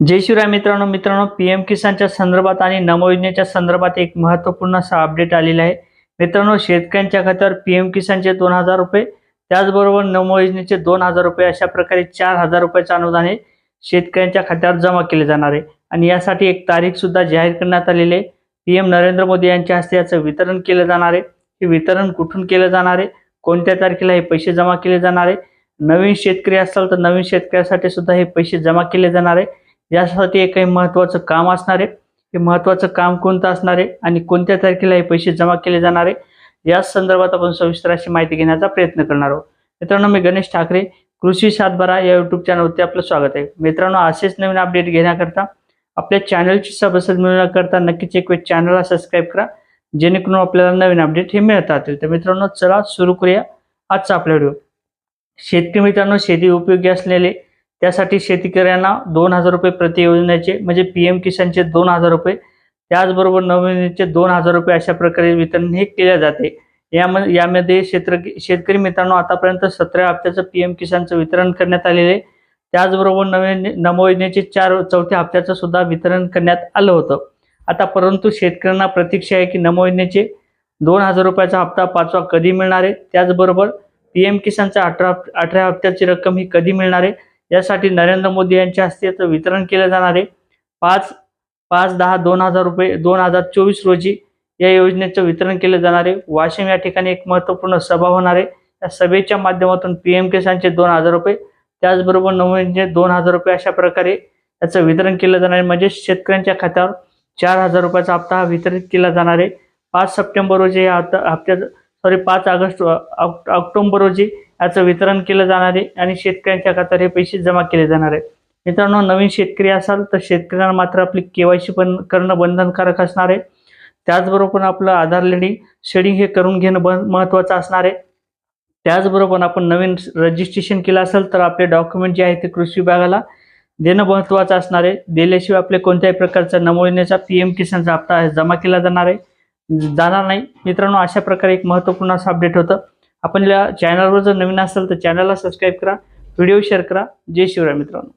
जय शिवराय मित्रांनो मित्रांनो P M किसानच्या संदर्भात आणि नमो योजनेच्या संदर्भात एक महत्त्वपूर्ण असा अपडेट आलेला आहे. मित्रांनो शेतकऱ्यांच्या खात्यावर पी एम किसानचे दोन हजार रुपये त्याचबरोबर नमो योजनेचे दोन हजार रुपये अशा प्रकारे चार हजार रुपयाचं अनुदान हे शेतकऱ्यांच्या खात्यावर जमा केले जाणार आहे. आणि यासाठी एक तारीख सुद्धा जाहीर करण्यात आलेली आहे. पी एम नरेंद्र मोदी यांच्या हस्ते याचं वितरण केलं जाणार आहे. हे वितरण कुठून केलं जाणार आहे? कोणत्या तारखेला हे पैसे जमा केले जाणार आहे? नवीन शेतकरी असाल तर नवीन शेतकऱ्यासाठी सुद्धा हे पैसे जमा केले जाणार आहे. यासाठी एक काही महत्त्वाचं काम असणार आहे. हे महत्त्वाचं काम कोणतं असणार आहे आणि कोणत्या तारखेला हे पैसे जमा केले जाणार आहे? या संदर्भात आपण सविस्तर अशी माहिती घेण्याचा प्रयत्न करणार आहोत. मित्रांनो मी गणेश ठाकरे कृषी सातबारा या युट्यूब चॅनलवरती आपलं स्वागत आहे. मित्रांनो असेच नवीन अपडेट घेण्याकरता आपल्या चॅनलची सबसद मिळवण्याकरता नक्कीच एक वेळ चॅनलला सबस्क्राईब करा. जेणेकरून आपल्याला नवीन अपडेट हे मिळत राहतील तर मित्रांनो चला सुरू करूया आजचा आपला व्हिडिओ शेतकरी मित्रांनो शेती उपयोगी असलेले त्यासाठी शेतकऱ्यांना दोन हजार रुपये प्रति योजनेचे म्हणजे पी एम किसानचे दोन हजार रुपये त्याचबरोबर नवीनचे दोन हजार रुपये अशा प्रकारे वितरण हे केले जाते. यामध्ये यामध्ये क्षेत्र शेतकरी मित्रांनो आतापर्यंत सतरा हप्त्याचं पी एम किसानचं वितरण करण्यात आलेले आहे. त्याचबरोबर नवीन नवयोजनेचे चार चौथ्या हप्त्याचं सुद्धा वितरण करण्यात आलं होतं. आता परंतु शेतकऱ्यांना प्रतीक्षा आहे की नमो दोन हजार रुपयाचा हप्ता पाचवा कधी मिळणार आहे? त्याचबरोबर पी एम किसानचा अठरा अठरा हप्त्याची रक्कम ही कधी मिळणार आहे? यासाठी नरेंद्र मोदी यांच्या हस्ते वितरण केलं जाणारे पाच पाच दहा दोन हजार रुपये दोन हजार चोवीस रोजी या योजनेचं वितरण केलं जाणारे वाशिम या ठिकाणी एक महत्त्वपूर्ण सभा होणार आहे. या सभेच्या माध्यमातून पी एम किसानचे दोन हजार रुपये त्याचबरोबर नवीनचे दोन हजार रुपये अशा प्रकारे याचं वितरण केलं जाणार आहे. म्हणजे शेतकऱ्यांच्या खात्यावर चार हजार रुपयाचा हप्ता हा वितरित केला जाणार आहे. पाच सप्टेंबर रोजी या हप्ता हप्त्यात सॉरी पाच ऑगस्ट ऑक्ट- ऑक्टोबर रोजी याचं वितरण केलं जाणार आहे आणि शेतकऱ्यांच्या खात्यावर हे पैसे जमा केले जाणार आहे मित्रांनो नवीन शेतकरी असाल तर शेतकऱ्यांना मात्र आपली केवायसी पण करणं बंधनकारक असणार आहे. त्याचबरोबर आपलं आधार लेडी शेडिंग हे करून घेणं बन महत्त्वाचं असणार आहे. त्याचबरोबर आपण नवीन रजिस्ट्रेशन केलं असेल तर आपले डॉक्युमेंट जे आहे ते कृषी विभागाला देणं महत्त्वाचं असणार आहे. दिल्याशिवाय आपले कोणत्याही प्रकारचा नमोळण्याचा पी एम किसानचा हप्ता जमा केला जाणार आहे. जाणार नाही. मित्रांनो अशा प्रकारे एक महत्त्वपूर्ण असं अपडेट होतं. आपण या चॅनलवर जर नवीन असेल तर चॅनलला सबस्क्राईब करा. व्हिडिओ शेअर करा. जय शिवराय मित्रांनो.